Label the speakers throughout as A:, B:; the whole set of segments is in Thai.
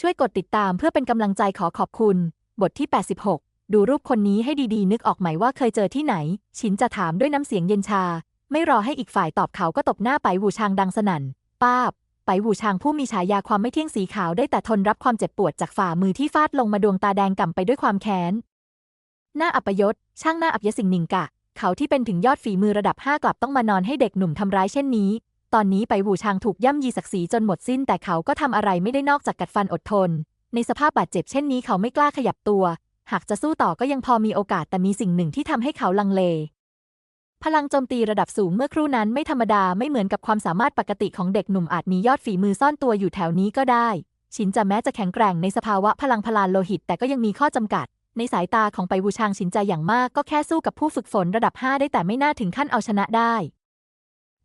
A: ช่วยกดติดตามเพื่อเป็นกำลังใจขอขอบคุณ บทที่ 86 ดูรูปคนนี้ให้ดีๆ นึกออกไหมว่าเคยเจอที่ไหนฉินจะถามด้วยน้ำเสียงเย็นชา ไม่รอให้อีกฝ่ายตอบเขาก็ตบหน้าไปหูชางดังสนั่น ป้าบ ไปหูชางผู้มีฉายาความไม่เที่ยงสีขาวได้แต่ทนรับความเจ็บปวดจากฝ่ามือที่ฟาดลงมาดวงตาแดงก่ำไปด้วยความแค้น หน้าอัปยศ ช่างหน้าอับยศสิ่งหนึ่งกะ เขาที่เป็นถึงยอดฝีมือระดับห้ากลับต้องมานอนให้เด็กหนุ่มทำร้ายเช่นนี้ ตอนนี้ไปหูชางถูกย่ำยีศักดิ์ศรีจนหมดสิ้นแต่เขาก็ทำอะไรไม่ได้นอกจากกัดฟันอดทน ในสภาพบาดเจ็บเช่นนี้เขาไม่กล้าขยับตัว หากจะสู้ต่อก็ยังพอมีโอกาสแต่มีสิ่งหนึ่งที่ทำให้เขาลังเล พลังโจมตีระดับสูงเมื่อครู่นั้นไม่ธรรมดาไม่เหมือนกับความสามารถปกติของเด็กหนุ่มอาจมียอดฝีมือซ่อนตัวอยู่แถวนี้ก็ได้ ชินจะแม้จะแข็งแกร่งในสภาวะพลังพลานโลหิต แต่ก็ยังมีข้อจำกัดในสายตาของไปวูชางชินจะอย่างมากก็แค่สู้กับผู้ฝึกฝนระดับ 5 ได้แต่ไม่น่าถึงขั้นเอาชนะได้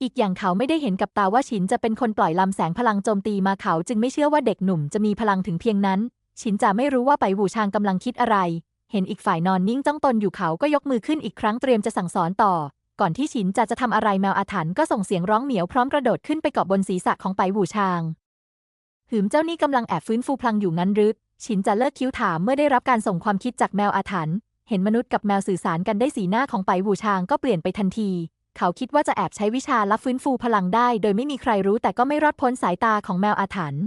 A: อีกอย่างเขาไม่ได้เห็นกับตาว่าชินจะเป็นคนปล่อยลำแสงพลังโจมตีมาเขาจึงไม่เชื่อว่าเด็กหนุ่มจะมีพลังถึงเพียงนั้นชินจะไม่รู้ว่าไปวูชางกำลังคิดอะไร เห็นอีกฝ่ายนอนนิ่งจ้องตนอยู่เขาก็ยกมือขึ้นอีกครั้งเตรียมจะสั่งสอนต่อ ก่อนที่ฉินจะจะทำอะไรแมวอาถรรพ์ก็ส่งเสียงร้องเหมียวพร้อมกระโดดขึ้นไปเกาะบนศีรษะของไปหูชางหืมเจ้านี่กำลังแอบฟื้นฟูพลังอยู่งั้นหรือฉินจะเลิกคิ้วถามเมื่อได้รับการส่งความคิดจากแมวอาถรรพ์เห็นมนุษย์กับแมวสื่อสารกันได้สีหน้าของไปหูชางก็เปลี่ยนไปทันที เขาคิดว่าจะแอบใช้วิชาลับฟื้นฟูพลังได้ โดยไม่มีใครรู้แต่ก็ไม่รอดพ้นสายตาของแมวอาถรรพ์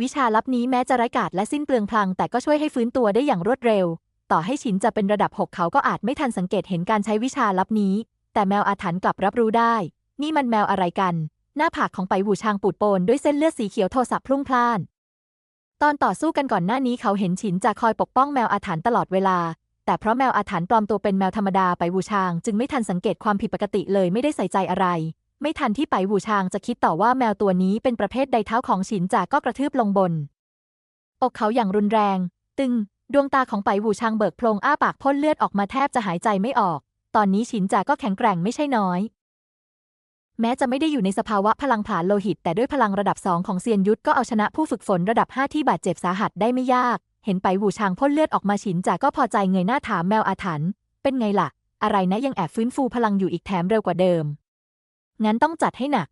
A: วิชาลับนี้แม้จะไร้กาจและสิ้นเปลืองพลัง แต่ก็ช่วยให้ฟื้นตัวได้อย่างรวดเร็ว ต่อให้ฉินจะเป็นระดับหกเขาก็อาจไม่ทันสังเกตเห็นการใช้วิชาลับนี้ แต่แมวอาถรรพ์กลับรับรู้ได้ นี่มันแมวอะไรกัน หน้าผากของไปหูชางปูดโปนด้วยเส้นเลือดสีเขียวโทสับพลุ่งพล่าน ตอนต่อสู้กันก่อนหน้านี้เขาเห็นฉินจะคอยปกป้องแมวอาถรรพ์ตลอดเวลา แต่เพราะแมวอาถรรพ์ปลอมตัวเป็นแมวธรรมดาไปหูชาง จึงไม่ทันสังเกตความผิดปกติเลยไม่ได้ใส่ใจอะไร ไม่ทันที่ไปหูชางจะคิดต่อว่าแมวตัวนี้เป็นประเภทใดเท้าของฉินจากก็กระทืบลงบน อกเขาอย่างรุนแรง ตึง ดวงตาของไปหูชางเบิกโพลงอ้าปากพ่นเลือดออกมาแทบจะหายใจไม่ออก ตอนนี้ฉินจาก็แข็งแกร่งไม่ใช่น้อยแม้จะไม่ได้อยู่ในสภาวะพลังผลาญโลหิต แต่ด้วยพลังระดับสองของเซียนยุทธก็เอาชนะผู้ฝึกฝนระดับ 5 ที่บาดเจ็บสาหัสได้ไม่ยาก เห็นไปหูชางพ่นเลือดออกมาฉินจ่าก็พอใจเงยหน้าถามแมวอาถรรพ์เป็นไงล่ะ อะไรนะยังแอบฟื้นฟูพลังอยู่อีกแถมเร็วกว่าเดิม งั้นต้องจัดให้หนัก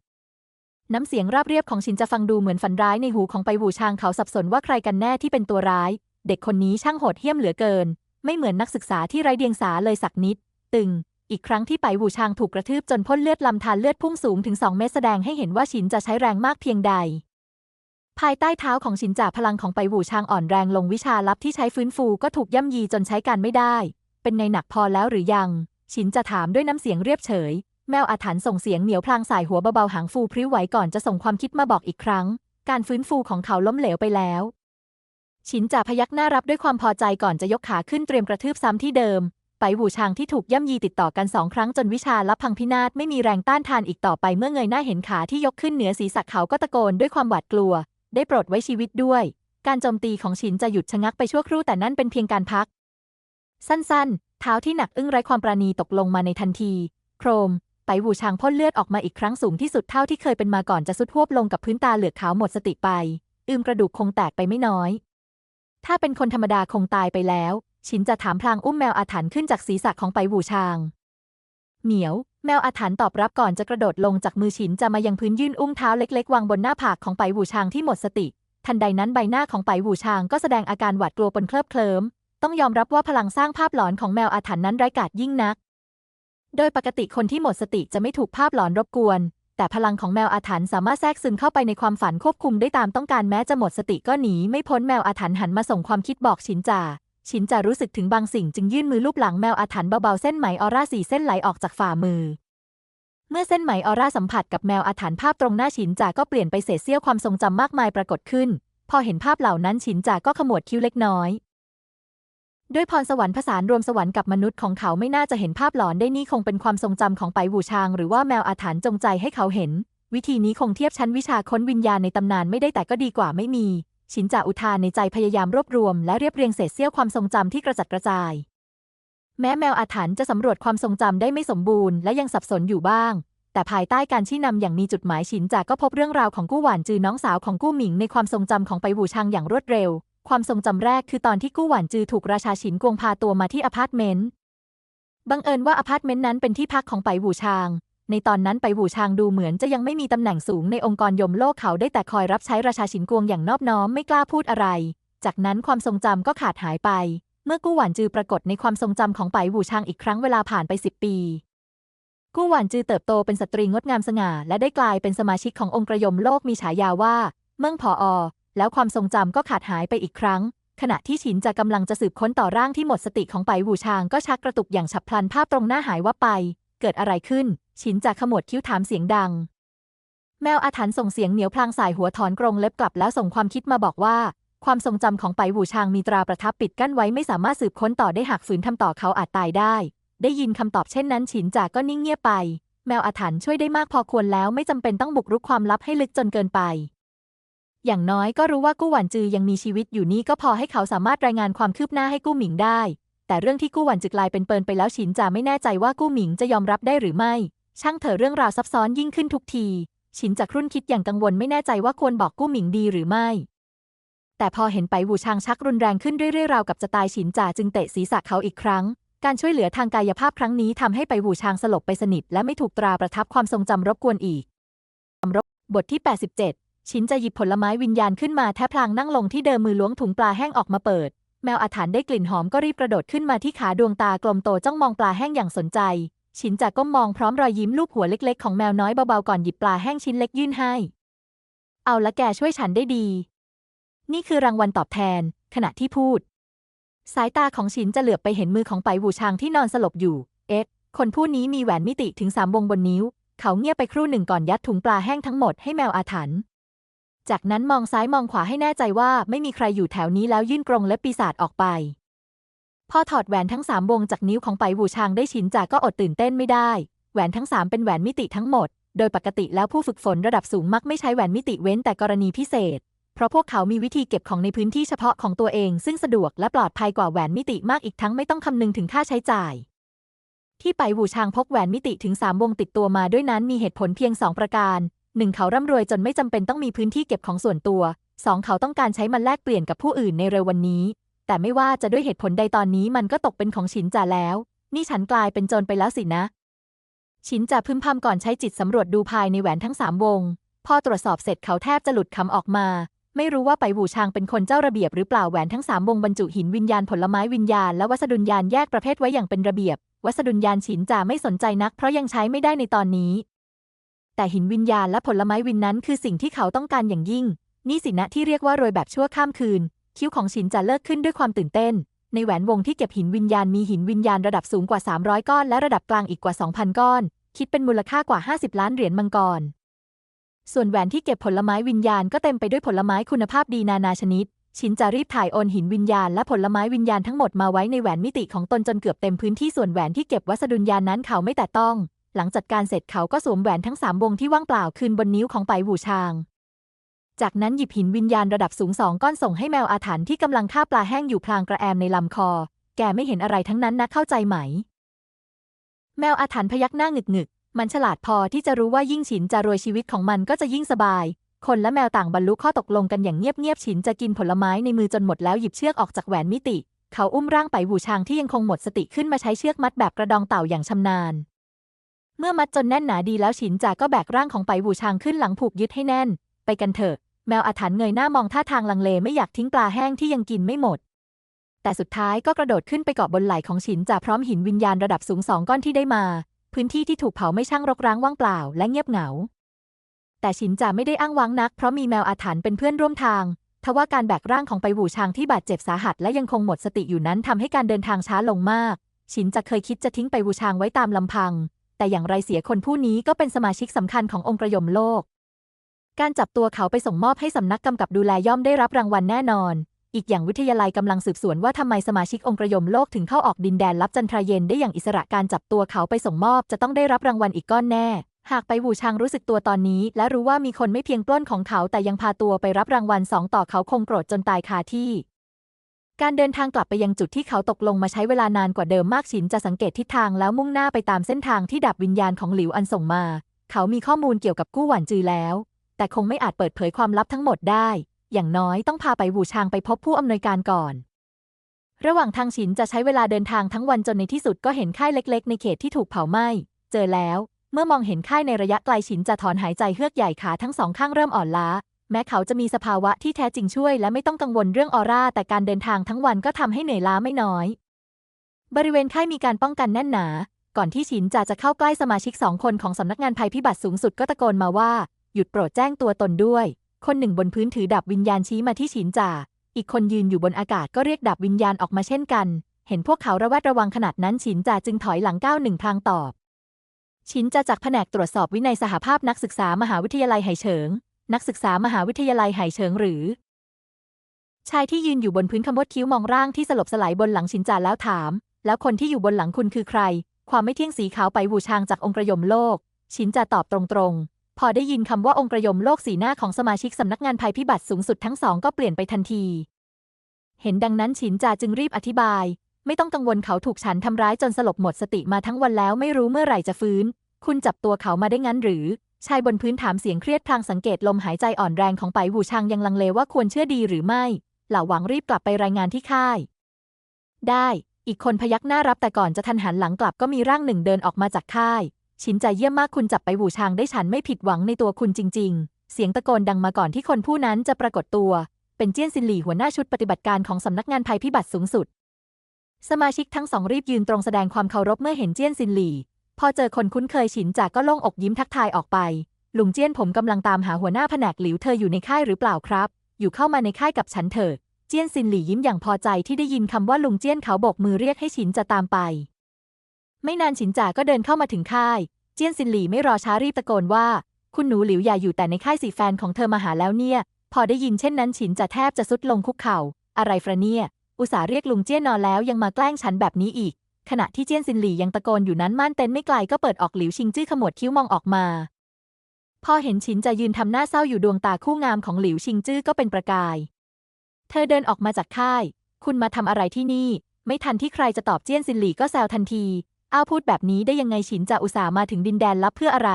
A: น้ำเสียงราบเรียบของฉินจะฟังดูเหมือนฝันร้ายในหูของไปหูชางเขาสับสนว่าใครกันแน่ที่เป็นตัวร้าย เด็กคนนี้ช่างโหดเหี้ยมเหลือเกิน ไม่เหมือนนักศึกษาที่ไร้เดียงสาเลยสักนิด ตึงอีกครั้งที่ไปหูชางถูกกระทืบจนพ่นเลือดลำธารเลือดพุ่งสูงถึง 2 เมตรแสดงให้เห็นว่าฉินจะใช้แรงมากเพียงใด ภายใต้เท้าของฉินจ่าพลังของไปหูชางอ่อนแรงลงวิชาลับที่ใช้ฟื้นฟูก็ถูกย่ำยีจนใช้การไม่ได้ เป็นไงหนักพอแล้วหรือยังฉินจะถามด้วยน้ำเสียงเรียบเฉย แมวอาถรรพ์ส่งเสียงเหมียวพลางสายหัวเบาๆหางฟูพริ้วไหวก่อนจะส่งความคิดมาบอกอีกครั้ง การฟื้นฟูของเขาล้มเหลวไปแล้วฉินจ่าพยักหน้ารับด้วยความพอใจก่อนจะยกขาขึ้นเตรียมกระทืบซ้ำที่เดิม ไปหูชางที่ถูกย่ำยีติดต่อกันสองครั้งจนวิชาลับพังพินาศไม่มีแรงต้านทานอีกต่อไปเมื่อเงยหน้าเห็นขาที่ยกขึ้นเหนือศีรษะเขาก็ตะโกนด้วยความหวาดกลัว ได้โปรดไว้ชีวิตด้วย การโจมตีของฉินจะหยุดชะงักไปชั่วครู่แต่นั่นเป็นเพียงการพัก สั้นๆ เท้าที่หนักอึ้งไร้ความปราณีตกลงมาในทันที โครม ไปหูชางพ่นเลือดออกมาอีกครั้งสูงที่สุดเท่าที่เคยเป็นมาก่อนจะสุดทวบลงกับพื้นตาเหลือกขาวหมดสติไป อืมกระดูกคงแตกไปไม่น้อย ถ้าเป็นคนธรรมดาคงตายไปแล้ว ฉินจะถามพลางอุ้มแมวอาถรรพ์ขึ้นจากศีรษะของไปหูชาง เหมียว แมวอาถรรพ์ตอบรับก่อนจะกระโดดลงจากมือฉินจะมายังพื้นยื่นอุ้งเท้าเล็กๆ วางบนหน้าผากของไปหูชางที่หมดสติ ทันใดนั้นใบหน้าของไปหูชางก็แสดงอาการหวาดกลัวปนเคลิบเคลิ้มต้องยอมรับว่าพลังสร้างภาพหลอนของแมวอาถรรพ์นั้นไร้กาจยิ่งนัก โดยปกติคนที่หมดสติจะไม่ถูกภาพหลอนรบกวน แต่พลังของแมวอาถรรพ์สามารถแทรกซึมเข้าไปในความฝันควบคุมได้ตามต้องการแม้จะหมดสติก็หนีไม่พ้นแมวอาถรรพ์หันมาส่งความคิดบอกฉินจ่า ฉินจ่ารู้สึกถึงบางสิ่งจึงยื่นมือลูบหลังแมวอาถรรพ์เบาๆเส้นไหมออร่าสีเส้นไหลออกจากฝ่ามือ เมื่อเส้นไหมออร่าสัมผัสกับแมวอาถรรพ์ภาพตรงหน้าฉินจาก็เปลี่ยนไปเศษเสี้ยวความทรงจำมากมายปรากฏขึ้น พอเห็นภาพเหล่านั้นฉินจาก็ขมวดคิ้วเล็กน้อย ด้วยพรสวรรค์ผสานรวมสวรรค์กับมนุษย์ของเขาไม่น่าจะเห็นภาพหลอนได้นี่คงเป็นความทรงจำของไปหูชาง หรือว่าแมวอาถรรพ์จงใจให้เขาเห็น วิธีนี้คงเทียบชั้นวิชาค้นวิญญาณในตำนานไม่ได้แต่ก็ดีกว่าไม่มี ฉินจ่าอุทานในใจพยายามรวบรวม และเรียบเรียงเศษเสี้ยวความทรงจำที่กระจัดกระจาย แม้แมวอาถรรพ์จะสำรวจความทรงจำได้ไม่สมบูรณ์และยังสับสนอยู่บ้าง แต่ภายใต้การชี้นำอย่างมีจุดหมายฉินจ่าก็พบเรื่องราวของกู้หวานจือน้องสาวของกู้หมิงในความทรงจำของไปหูชางอย่างรวดเร็ว ความทรงจำแรกคือตอนที่กู้หวานจือถูกราชาฉินกวงพาตัวมาที่อพาร์ตเมนต์บังเอิญว่าอพาร์ตเมนต์นั้นเป็นที่พักของไปหูชาง ในตอนนั้นไปหูชางดูเหมือนจะยังไม่มีตำแหน่งสูงในองค์กรยมโลกเขาได้แต่คอยรับใช้ราชาฉินกวงอย่างนอบน้อมไม่กล้าพูดอะไร จากนั้นความทรงจำก็ขาดหายไป เมื่อกู้หวานจือปรากฏในความทรงจำของไปหูชางอีกครั้งเวลาผ่านไปสิบปี กู้หวานจือเติบโตเป็นสตรีงดงามสง่า และได้กลายเป็นสมาชิกขององค์กรยมโลกมีฉายาว่า เมืองพออแล้วความทรงจำก็ขาดหายไปอีกครั้งขณะที่ฉินจะกำลังจะสืบค้นต่อร่างที่หมดสติของไปหูชางก็ชักกระตุกอย่างฉับพลันภาพตรงหน้าหายวับไป เกิดอะไรขึ้น ฉินจะขมวดคิ้วถามเสียงดัง แมวอาถรรพ์ส่งเสียงเหนียวพลางสายหัวถอนกรงเล็บกลับแล้วส่งความคิดมาบอกว่า ความทรงจำของไปหูชางมีตราประทับปิดกั้นไว้ไม่สามารถสืบค้นต่อได้หากฝืนทำต่อเขาอาจตายได้ ได้ยินคำตอบเช่นนั้น ฉินจากก็นิ่งเงียบไป แมวอาถรรพ์ช่วยได้มากพอควรแล้วไม่จำเป็นต้องบุกรุกความลับให้ลึกจนเกินไป อย่างน้อยก็รู้ว่ากู้หวันจือยังมีชีวิตอยู่นี่ก็พอให้เขาสามารถรายงานความคืบหน้าให้กู้หมิงได้แต่เรื่องที่กู้หวันจือกลายเป็นเปินไปแล้วฉินจะไม่แน่ใจว่ากู้หมิงจะยอมรับได้หรือไม่ ช่างเถอะเรื่องราวซับซ้อนยิ่งขึ้นทุกทีฉินจะครุ่นคิดอย่างกังวลไม่แน่ใจว่าควรบอกกู้หมิงดีหรือไม่ แต่พอเห็นไปวูชางชักรุนแรงขึ้นเรื่อยๆราวกับจะตายฉินจ่าจึงเตะศีรษะเขาอีกครั้ง การช่วยเหลือทางกายภาพครั้งนี้ทำให้ไปวูชางสลบไปสนิทและไม่ถูกตราประทับความทรงจำรบกวนอีกบทที่ 87 ชินจะหยิบผลไม้วิญญาณขึ้นมาแทบพลางนั่งลงที่เดิมมือล้วงถุงปลาแห้งออกมาเปิด แมวอาถรรพ์ได้กลิ่นหอมก็รีบกระโดดขึ้นมาที่ขาดวงตากลมโตจ้องมองปลาแห้งอย่างสนใจ ชินจะก้มมองพร้อมรอยยิ้มลูบหัวเล็ก ๆ ของแมวน้อยเบาๆก่อนหยิบปลาแห้งชิ้นเล็กยื่นให้ เอาละแกช่วยฉันได้ดี นี่คือรางวัลตอบแทน ขณะที่พูด สายตาของฉินจะเหลือบไปเห็นมือของไปวูชางที่นอนสลบอยู่ เอ๊ะ คนผู้นี้มีแหวนมิติถึงสามวงบนนิ้ว เขาเงียบไปครู่หนึ่งก่อนยัดถุงปลาแห้งทั้งหมดให้แมวอาถรรพ์จากนั้นมองซ้ายมองขวาให้แน่ใจว่าไม่มีใครอยู่แถวนี้แล้วยื่นกรงและปีศาจออกไป พอถอดแหวนทั้งสามวงจากนิ้วของไปวูชางได้ฉินจากก็อดตื่นเต้นไม่ได้ แหวนทั้งสามเป็นแหวนมิติทั้งหมด โดยปกติแล้วผู้ฝึกฝนระดับสูงมักไม่ใช้แหวนมิติเว้นแต่กรณีพิเศษ เพราะพวกเขามีวิธีเก็บของในพื้นที่เฉพาะของตัวเอง ซึ่งสะดวกและปลอดภัยกว่าแหวนมิติมากอีกทั้งไม่ต้องคำนึงถึงค่าใช้จ่าย ที่ไปวูชางพกแหวนมิติถึงสามวงติดตัวมาด้วยนั้นมีเหตุผลเพียงสองประการหนึ่งเขาร่ำรวยจนไม่จำเป็นต้องมีพื้นที่เก็บของส่วนตัวสองเขาต้องการใช้มันแลกเปลี่ยนกับผู้อื่นในเร็ววันนี้ แต่ไม่ว่าจะด้วยเหตุผลใดตอนนี้มันก็ตกเป็นของฉินจ่าแล้ว นี่ฉันกลายเป็นโจรไปแล้วสินะ ฉินจ่าพึมพำก่อนใช้จิตสำรวจดูภายในแหวนทั้งสามวง พอตรวจสอบเสร็จเขาแทบจะหลุดคำออกมา ไม่รู้ว่าไปหูชางเป็นคนเจ้าระเบียบหรือเปล่าแหวนทั้งสามวงบรรจุหินวิญญาณผลไม้วิญญาณและวัสดุญญาณแยกประเภทไว้อย่างเป็นระเบียบ วัสดุญญาณฉินจ่าไม่สนใจนัก เพราะยังใช้ไม่ได้ในตอนนี้ แต่หินวิญญาณและผลไม้วินนั้นคือสิ่งที่เขาต้องการอย่างยิ่ง นี่สินะที่เรียกว่ารวยแบบชั่วข้ามคืน คิ้วของฉินจะเลิกขึ้นด้วยความตื่นเต้น ในแหวนวงที่เก็บหินวิญญาณมีหินวิญญาณระดับสูงกว่า 300 ก้อน และระดับกลางอีกกว่า 2,000 ก้อน คิดเป็นมูลค่ากว่า 50 ล้านเหรียญมังกร ส่วนแหวนที่เก็บผลไม้วิญญาณก็เต็มไปด้วยผลไม้คุณภาพดีนานาชนิด ชินจะรีบถ่ายโอนหินวิญญาณและผลไม้วิญญาณทั้งหมดมาไว้ในแหวนมิติของตนจนเกือบเต็มพื้นที่ส่วนแหวนที่เก็บวัสดุญญาณนั้นเขาไม่แตะต้อง หลังจัดการเสร็จเขาก็สวมแหวนทั้งสามวงที่ว่างเปล่าคืนบนนิ้วของไปหูชาง จากนั้นหยิบหินวิญญาณระดับสูงสองก้อนส่งให้แมวอาถรรพ์ที่กำลังฆ่าปลาแห้งอยู่พลางกระแอมในลำคอ แกไม่เห็นอะไรทั้งนั้นนะเข้าใจไหม แมวอาถรรพ์พยักหน้าหงึกหงึกมันฉลาดพอที่จะรู้ว่ายิ่งฉินจะรวยชีวิตของมันก็จะยิ่งสบาย คนและแมวต่างบรรลุข้อตกลงกันอย่างเงียบๆฉินจะกินผลไม้ในมือจนหมดแล้วหยิบเชือกออกจากแหวนมิติ เขาอุ้มร่างไปหูชางที่ยังคงหมดสติขึ้นมาใช้เชือกมัดแบบกระดองเต่าอย่างชำนาญ เมื่อมัดจนแน่นหนาดีแล้วฉินจาก็แบกร่างของไปหูชางขึ้นหลังผูกยึดให้แน่น ไปกันเถอะ แมวอาถรรพ์เงยหน้ามองท่าทางลังเลไม่อยากทิ้งปลาแห้งที่ยังกินไม่หมด แต่สุดท้ายก็กระโดดขึ้นไปเกาะบนไหล่ของฉินจ่าพร้อมหินวิญญาณระดับสูงสองก้อนที่ได้มา พื้นที่ที่ถูกเผาไม่ช่างรกร้างว่างเปล่าและเงียบเหงา แต่ฉินจ่าไม่ได้อ้างว้างนัก เพราะมีแมวอาถรรพ์เป็นเพื่อนร่วมทางทว่าการแบกร่างของไปหูชางที่บาดเจ็บสาหัสและยังคงหมดสติอยู่นั้นทำให้การเดินทางช้าลงมาก ฉินจะเคยคิดจะทิ้งไปหูชางไว้ตามลำพัง แต่อย่างไรเสียคนผู้นี้ก็เป็นสมาชิกสำคัญขององค์กรยมโลก การจับตัวเขาไปส่งมอบให้สำนักกำกับดูแลย่อมได้รับรางวัลแน่นอน อีกอย่างวิทยาลัยกำลังสืบสวนว่าทำไมสมาชิกองค์กรยมโลกถึงเข้าออกดินแดนลับจันทราเย็นได้อย่างอิสระการจับตัวเขาไปส่งมอบจะต้องได้รับรางวัลอีกก้อนแน่ หากไปหูชางรู้สึกตัวตอนนี้ และรู้ว่ามีคนไม่เพียงปล้นของเขาแต่ยังพาตัวไปรับรางวัลสองต่อเขาคงโกรธจนตายคาที่การเดินทางกลับไปยังจุดที่เขาตกลงมาใช้เวลานานกว่าเดิมมากฉินจะสังเกตทิศทางแล้วมุ่งหน้าไปตามเส้นทางที่ดับวิญญาณของหลิวอันส่งมา เขามีข้อมูลเกี่ยวกับกู้หวันจือแล้ว แต่คงไม่อาจเปิดเผยความลับทั้งหมดได้ อย่างน้อยต้องพาไปหูชางไปพบผู้อำนวยการก่อน ระหว่างทางฉินจะใช้เวลาเดินทางทั้งวันจนในที่สุดก็เห็นค่ายเล็ก ๆ ในเขตที่ถูกเผาไหม้ เจอแล้ว เมื่อมองเห็นค่ายในระยะไกลฉินจะถอนหายใจเฮือกใหญ่ขาทั้งสองข้างเริ่มอ่อนล้า แม้เขาจะมีสภาวะที่แท้จริงช่วย และไม่ต้องกังวลเรื่องออร่า แต่การเดินทางทั้งวันก็ทำให้เหนื่อยล้าไม่น้อย บริเวณค่ายมีการป้องกันแน่นหนาก่อนที่ฉินจะจะเข้าใกล้สมาชิกสองคนของสำนักงานภัยพิบัติสูงสุดก็ตะโกนมาว่า หยุดโปรดแจ้งตัวตนด้วย คนหนึ่งบนพื้นถือดาบวิญญาณชี้มาที่ฉินจ่า อีกคนยืนอยู่บนอากาศก็เรียกดาบวิญญาณออกมาเช่นกัน เห็นพวกเขาระแวดระวังขนาดนั้นฉินจ่าจึงถอยหลังก้าวหนึ่งพลางตอบ ฉินจ่าจากแผนกตรวจสอบวินัยสหภาพนักศึกษามหาวิทยาลัยไหเฉิง นักศึกษามหาวิทยาลัยไหเฉิงหรือ ชายที่ยืนอยู่บนพื้นขมวดคิ้วมองร่างที่สลบสลายบนหลังฉินจ่าแล้วถาม แล้วคนที่อยู่บนหลังคุณคือใคร ความไม่เที่ยงสีขาวไปวูชางจากองค์กระยมโลก ฉินจ่าตอบตรงๆ พอได้ยินคำว่าองค์กระยมโลกสีหน้าของสมาชิกสำนักงานภัยพิบัติสูงสุดทั้งสองก็เปลี่ยนไปทันที เห็นดังนั้นฉินจ่าจึงรีบอธิบาย ไม่ต้องกังวลเขาถูกฉันทำร้ายจนสลบหมดสติมาทั้งวันแล้วไม่รู้เมื่อไหร่จะฟื้น คุณจับตัวเขามาได้งั้นหรือ ชายบนพื้นถามเสียงเครียดพลางสังเกตลมหายใจอ่อนแรงของไปวูชางยังลังเลว่าควรเชื่อดีหรือไม่ เหล่าหวังรีบกลับไปรายงานที่ค่าย ได้ อีกคนพยักหน้ารับแต่ก่อนจะทันหันหลังกลับก็มีร่างหนึ่งเดินออกมาจากค่าย ชินใจเยี่ยมมากคุณจับไปวูชางได้ฉันไม่ผิดหวังในตัวคุณจริง ๆ เสียงตะโกนดังมาก่อนที่คนผู้นั้นจะปรากฏตัว เป็นเจี้ยนซินหลี่หัวหน้าชุดปฏิบัติการของสำนักงานภัยพิบัติสูงสุด สมาชิกทั้งสองรีบยืนตรงแสดงความเคารพเมื่อเห็นเจี้ยนซินหลี่ พอเจอคนคุ้นเคยฉินจากก็โล่งอกยิ้มทักทายออกไป ลุงเจี้ยนผมกำลังตามหาหัวหน้าแผนกหลิวเธออยู่ในค่ายหรือเปล่าครับ อยู่เข้ามาในค่ายกับฉันเถิด เจี้ยนซินหลี่ยิ้มอย่างพอใจที่ได้ยินคำว่าลุงเจี้ยนเขาโบกมือเรียกให้ฉินจะตามไป ไม่นานฉินจ่าก็เดินเข้ามาถึงค่าย เจี้ยนซินหลี่ไม่รอช้ารีบตะโกนว่า คุณหนูหลิวอย่าอยู่แต่ในค่ายสิแฟนของเธอมาหาแล้วเนี่ย พอได้ยินเช่นนั้นฉินจะแทบจะสุดลงคุกเข่า อะไรฟระเนี่ย อุตส่าห์เรียกลุงเจี้ยนนอนแล้วยังมาแกล้งฉันแบบนี้อีก ขณะที่เจี้ยนซินหลี่ยังตะโกนอยู่นั้นม่านเต็นท์ไม่ไกลก็เปิดออกหลิวชิงจื้อขมวดคิ้วมองออกมา พอเห็นฉินจะยืนทำหน้าเศร้าอยู่ดวงตาคู่งามของหลิวชิงจื้อก็เป็นประกาย เธอเดินออกมาจากค่าย คุณมาทำอะไรที่นี่ ไม่ทันที่ใครจะตอบเจี้ยนซินหลี่ก็แซวทันที อ้าพูดแบบนี้ได้ยังไงฉินจะอุตส่าห์มาถึงดินแดนลับเพื่ออะไร